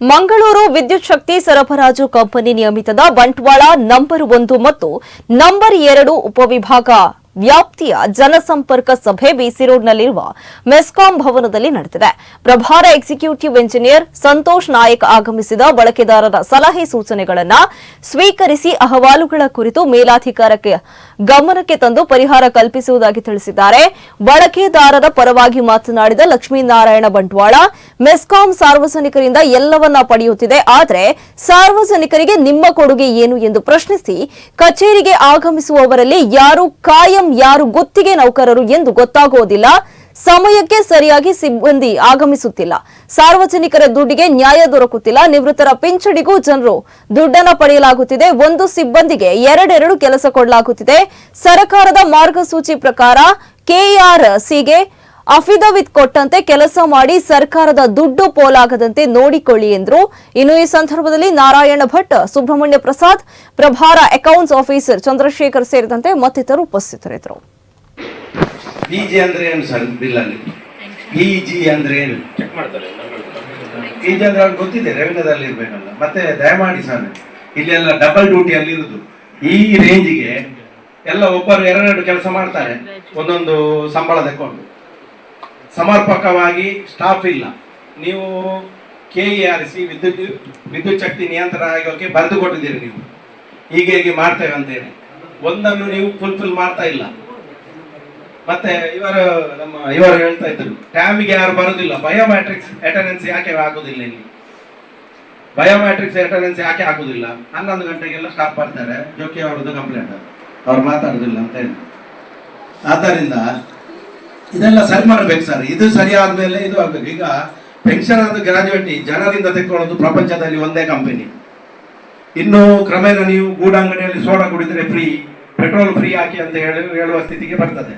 ಮಂಗಳೂರು ವಿದ್ಯುತ್ ಶಕ್ತಿ ಸರಬರಾಜು company ನಿಯಮಿತದ Bantwal number ಒಂದು ಮತ್ತು ನಂಬರ್ ಎರಡು ಉಪವಿಭಾಗ. ವ್ಯಾಪ್ತಿಯ ಜನಸಂಪರ್ಕ ಸಭೆ ಬಿಸಿ ರೋಡ್ನಲ್ಲಿರುವ ಮೆಸ್ಕಾಂ ಭವನದಲ್ಲಿ ನಡೆದಿದೆ. ಪ್ರಭಾರ ಎಕ್ಸಿಕ್ಯೂಟಿವ್ ಇಂಜಿನಿಯರ್ ಸಂತೋಷ್ ನಾಯಕ್ ಆಗಮಿಸಿದ ಬಳಕೆದಾರರ ಸಲಹೆ ಸೂಚನೆಗಳನ್ನು ಸ್ವೀಕರಿಸಿ ಅಹವಾಲುಗಳ ಕುರಿತು ಮೇಲಾಧಿಕಾರಕ್ಕೆ ಗಮನಕ್ಕೆ ತಂದು ಪರಿಹಾರ ಕಲ್ಪಿಸುವುದಾಗಿ ತಿಳಿಸಿದ್ದಾರೆ. ಬಳಕೆದಾರರ ಪರವಾಗಿ ಮಾತನಾಡಿದ ಲಕ್ಷ್ಮೀನಾರಾಯಣ ಬಂಟ್ವಾಳ, ಮೆಸ್ಕಾಂ ಸಾರ್ವಜನಿಕರಿಂದ ಎಲ್ಲವನ್ನ ಪಡೆಯುತ್ತಿದೆ. ಆದರೆ ಸಾರ್ವಜನಿಕರಿಗೆ ನಿಮ್ಮ ಕೊಡುಗೆ ಏನು ಎಂದು ಪ್ರಶ್ನಿಸಿ ಕಚೇರಿಗೆ ಆಗಮಿಸುವವರಲ್ಲಿ ಯಾರು ಕಾಯಂ ಯಾರು ಗುತ್ತಿಗೆ ನೌಕರರು ಎಂದು ಗೊತ್ತಾಗುವುದಿಲ್ಲ. ಸಮಯಕ್ಕೆ ಸರಿಯಾಗಿ ಸಿಬ್ಬಂದಿ ಆಗಮಿಸುತ್ತಿಲ್ಲ. ಸಾರ್ವಜನಿಕರ ದುಡ್ಡಿಗೆ ನ್ಯಾಯ ದೊರಕುತ್ತಿಲ್ಲ. ನಿವೃತ್ತರ ಪಿಂಚಣಿಗೂ ಜನರು ದುಡ್ಡನ್ನು ಪಡೆಯಲಾಗುತ್ತಿದೆ. ಒಂದು ಸಿಬ್ಬಂದಿಗೆ ಎರಡೆರಡು ಕೆಲಸ ಕೊಡಲಾಗುತ್ತಿದೆ. ಸರ್ಕಾರದ ಮಾರ್ಗಸೂಚಿ ಪ್ರಕಾರ ಕೆಆರ್ಸಿಗೆ ಅಫಿಡವಿಟ್ ಕೊಟ್ಟಂತೆ ಕೆಲಸ ಮಾಡಿ ಸರ್ಕಾರದ ದುಡ್ಡು ಪೋಲಾಗದಂತೆ ನೋಡಿಕೊಳ್ಳಿ ಎಂದರು. ಇನ್ನು ಈ ಸಂದರ್ಭದಲ್ಲಿ ನಾರಾಯಣ ಭಟ್ ಸುಬ್ರಹ್ಮಣ್ಯ ಪ್ರಸಾದ್ ಪ್ರಭಾರ ಅಕೌಂಟ್ಸ್ ಆಫೀಸರ್ ಚಂದ್ರಶೇಖರ್ ಸೇರಿದಂತೆ ಮತ್ತಿತರರು ಉಪಸ್ಥಿತರಿದ್ದರು. ಮತ್ತೆ ದಯಮಾಡಿ ಸರ್ ಇಲ್ಲೆಲ್ಲ ಡಬಲ್ ಡ್ಯೂಟಿ ಅಲ್ಲಿ ಇರುದು. ಈ ರೇಂಜಿಗೆ ಎಲ್ಲ ಒಬ್ಬರು ಎರಡೆರಡು ಕೆಲಸ ಮಾಡ್ತಾರೆ ಒಂದೊಂದು ಸಂಬಳ ತಕೊಂಡು ಸಮರ್ಪಕವಾಗಿ ಸ್ಟಾಫ್ ಇಲ್ಲ. ನೀವು ಕೆ ಇ ಆರ್ ಸಿ ವಿದ್ಯುತ್ ವಿದ್ಯುತ್ ಶಕ್ತಿ ನಿಯಂತ್ರಣ ಆಯೋಗಕ್ಕೆ ಬರೆದು ಕೊಟ್ಟಿದ್ದೀರಿ ನೀವು. ಹೀಗೆ ಹೀಗೆ ಮಾಡ್ತೇವೆ ಅಂತೇಳಿ. ಒಂದನ್ನು ನೀವು ಫುಲ್ಫಿಲ್ ಮಾಡ್ತಾ ಇಲ್ಲ. ಮತ್ತೆ ಇವರು ನಮ್ಮ, ಇವರು ಹೇಳ್ತಾ ಇದ್ರು ಟ್ಯಾಮಿಗೆ ಯಾರು ಬರುದಿಲ್ಲ? ಬಯೋಮ್ಯಾಟ್ರಿಕ್ಸ್ ಅಟೆಂಡೆನ್ಸ್ ಯಾಕೆ ಆಗುದಿಲ್ಲ ಇಲ್ಲಿ? ಬಯೋಮ್ಯಾಟ್ರಿಕ್ಸ್ ಅಟೆಂಡೆನ್ಸ್ ಯಾಕೆ ಆಗುದಿಲ್ಲ? ಹನ್ನೊಂದು ಗಂಟೆಗೆಲ್ಲ ಸ್ಟಾಪ್ ಮಾಡ್ತಾರೆ ಜೋಕಿ ಅವರದ್ದು ಕಂಪ್ಲೇಂಟ್ ಅವ್ರು ಮಾತಾಡುದಿಲ್ಲ ಅಂತ ಹೇಳಿ. ಆದ್ದರಿಂದ ಇದೆಲ್ಲ ಸರಿ ಮಾಡಬೇಕು ಸರ್. ಇದು ಸರಿ ಆದ್ಮೇಲೆ ಇದು ಆಗ್ಬೇಕು. ಈಗ ಪೆನ್ಷನ್ ಅಂತ ಗ್ರಾಜುಯೇಟಿ ಜನರಿಂದ ತೆಕ್ಕೊಳ್ಳೋದು ಪ್ರಪಂಚದಲ್ಲಿ ಒಂದೇ ಕಂಪನಿ ಇನ್ನು ಕ್ರಮೇಣ ನೀವು ಗೂಡಂಗಡಿಯಲ್ಲಿ ಸೋಡಾ ಕುಡಿದ್ರೆ ಫ್ರೀ ಪೆಟ್ರೋಲ್ ಫ್ರೀ ಹಾಕಿ ಅಂತ ಹೇಳಿ, ಹೇಳುವ ಸ್ಥಿತಿಗೆ ಬರ್ತದೆ.